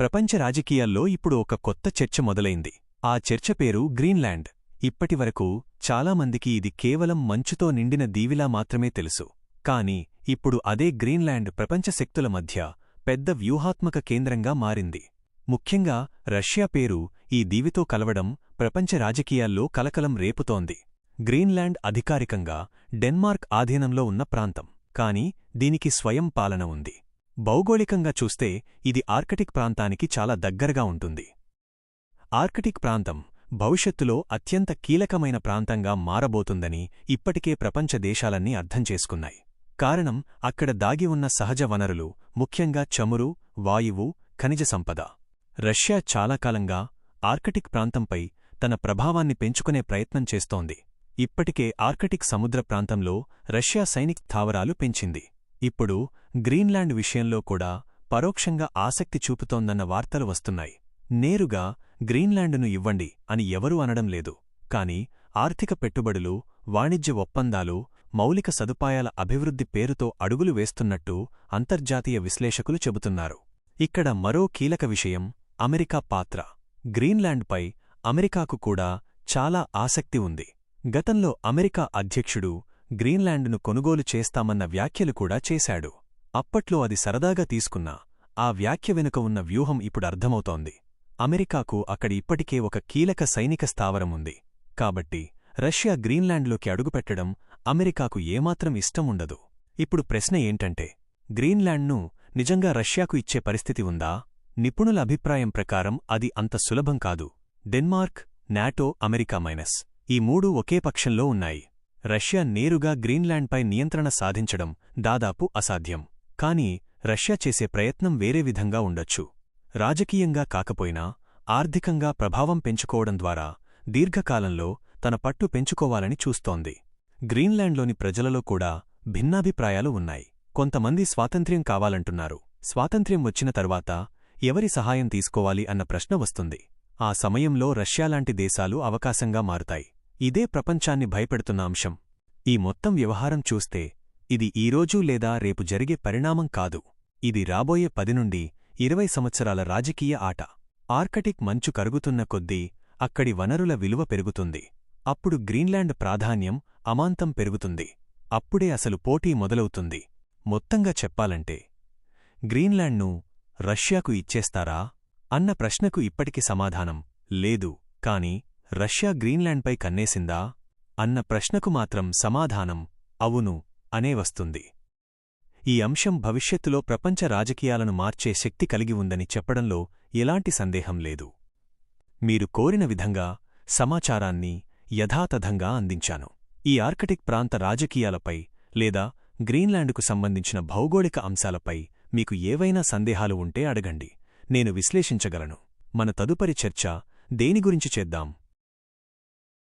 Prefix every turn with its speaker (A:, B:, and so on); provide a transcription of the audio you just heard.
A: ప్రపంచ రాజకీయాల్లో ఇప్పుడు ఒక కొత్త చర్చ మొదలైంది. ఆ చర్చ పేరు గ్రీన్లాండ్. ఇప్పటివరకు చాలామందికి ఇది కేవలం మంచుతో నిండిన దీవిలా మాత్రమే తెలుసు. కాని ఇప్పుడు అదే గ్రీన్లాండ్ ప్రపంచ శక్తుల మధ్య పెద్ద వ్యూహాత్మక కేంద్రంగా మారింది. ముఖ్యంగా రష్యా పేరు ఈ దీవితో కలవడం ప్రపంచ రాజకీయాల్లో కలకలం రేపుతోంది. గ్రీన్లాండ్ అధికారికంగా డెన్మార్క్ ఆధీనంలో ఉన్న ప్రాంతం. కాని దీనికి స్వయం పాలన ఉంది. భౌగోళికంగా చూస్తే ఇది ఆర్కటిక్ ప్రాంతానికి చాలా దగ్గరగా ఉంటుంది. ఆర్కటిక్ ప్రాంతం భవిష్యత్తులో అత్యంత కీలకమైన ప్రాంతంగా మారబోతుందని ఇప్పటికే ప్రపంచ దేశాలన్నీ అర్థం చేసుకున్నాయి. కారణం అక్కడ దాగి ఉన్న సహజ వనరులు ముఖ్యంగా చమురు వాయువు ఖనిజ సంపద. రష్యా చాలా కాలంగా ఆర్కటిక్ ప్రాంతంపై తన ప్రభావాన్ని పెంచుకునే ప్రయత్నం చేస్తోంది. ఇప్పటికే ఆర్కటిక్ సముద్ర ప్రాంతంలో రష్యా సైనిక్ స్థావరాలు పెంచింది. ఇప్పుడు గ్రీన్లాండ్ విషయంలో కూడా పరోక్షంగా ఆసక్తి చూపుతోందన్న వార్తలు వస్తున్నాయి. నేరుగా గ్రీన్లాండును ఇవ్వండి అని ఎవరూ అనడం లేదు. కాని ఆర్థిక పెట్టుబడులు వాణిజ్య ఒప్పందాలు మౌలిక సదుపాయాల అభివృద్ధి పేరుతో అడుగులు వేస్తున్నట్టు అంతర్జాతీయ విశ్లేషకులు చెబుతున్నారు. ఇక్కడ మరో కీలక విషయం అమెరికా పాత్ర. గ్రీన్లాండ్పై అమెరికాకు కూడా చాలా ఆసక్తి ఉంది. గతంలో అమెరికా అధ్యక్షుడు గ్రీన్లాండ్ను కొనుగోలు చేస్తామన్న వ్యాఖ్యలు కూడా చేశాడు. అప్పట్లో అది సరదాగా తీసుకున్నా ఆ వ్యాఖ్య వెనుక ఉన్న వ్యూహం ఇప్పుడు అర్థమవుతోంది. అమెరికాకు అక్కడి ఇప్పటికే ఒక కీలక సైనిక స్థావరం ఉంది. కాబట్టి రష్యా గ్రీన్లాండ్లోకి అడుగుపెట్టడం అమెరికాకు ఏమాత్రం ఇష్టం ఉండదు. ఇప్పుడు ప్రశ్న ఏంటంటే గ్రీన్లాండ్ను నిజంగా రష్యాకు ఇచ్చే పరిస్థితి ఉందా? నిపుణుల అభిప్రాయం ప్రకారం అది అంత సులభం కాదు. డెన్మార్క్ నాటో అమెరికా మైనస్ ఈ మూడూ ఒకే పక్షంలో ఉన్నాయి. రష్యా నేరుగా గ్రీన్లాండ్పై నియంత్రణ సాధించడం దాదాపు అసాధ్యం. కాని రష్యా చేసే ప్రయత్నం వేరే విధంగా ఉండొచ్చు. రాజకీయంగా కాకపోయినా ఆర్థికంగా ప్రభావం పెంచుకోవడం ద్వారా దీర్ఘకాలంలో తన పట్టు పెంచుకోవాలని చూస్తోంది. గ్రీన్లాండ్లోని ప్రజలలో కూడా భిన్నాభిప్రాయాలు ఉన్నాయి. కొంతమంది స్వాతంత్ర్యం కావాలంటున్నారు. స్వాతంత్ర్యం వచ్చిన తర్వాత ఎవరి సహాయం తీసుకోవాలి అన్న ప్రశ్న వస్తుంది. ఆ సమయంలో రష్యాలాంటి దేశాలు అవకాశంగా మారుతాయి. ఇదే ప్రపంచాన్ని భయపెడుతున్న అంశం. ఈ మొత్తం వ్యవహారం చూస్తే ఇది ఈరోజు లేదా రేపు జరిగే పరిణామం కాదు. ఇది రాబోయే పది నుండి ఇరవై సంవత్సరాల రాజకీయ ఆట. ఆర్కటిక్ మంచు కరుగుతున్న కొద్దీ అక్కడి వనరుల విలువ పెరుగుతుంది. అప్పుడు గ్రీన్లాండ్ ప్రాధాన్యం అమాంతం పెరుగుతుంది. అప్పుడే అసలు పోటీ మొదలవుతుంది. మొత్తంగా చెప్పాలంటే గ్రీన్లాండ్ను రష్యాకు ఇచ్చేస్తారా? అన్న ప్రశ్నకు ఇప్పటికి సమాధానం లేదు. కాని రష్యా గ్రీన్లాండ్పై కన్నేసిందా? అన్న ప్రశ్నకు మాత్రం సమాధానం అవును అనే వస్తుంది. ఈ అంశం భవిష్యత్తులో ప్రపంచ రాజకీయాలను మార్చే శక్తి కలిగి ఉందని చెప్పడంలో ఎలాంటి సందేహం లేదు. మీరు కోరిన విధంగా సమాచారాన్ని యథాతథంగా అందించాను. ఈ ఆర్కటిక్ ప్రాంత రాజకీయాలపై లేదా గ్రీన్లాండ్కు సంబంధించిన భౌగోళిక అంశాలపై మీకు ఏవైనా సందేహాలు ఉంటే అడగండి. నేను విశ్లేషించగలను. మన తదుపరి చర్చ దేని గురించి చేద్దాం?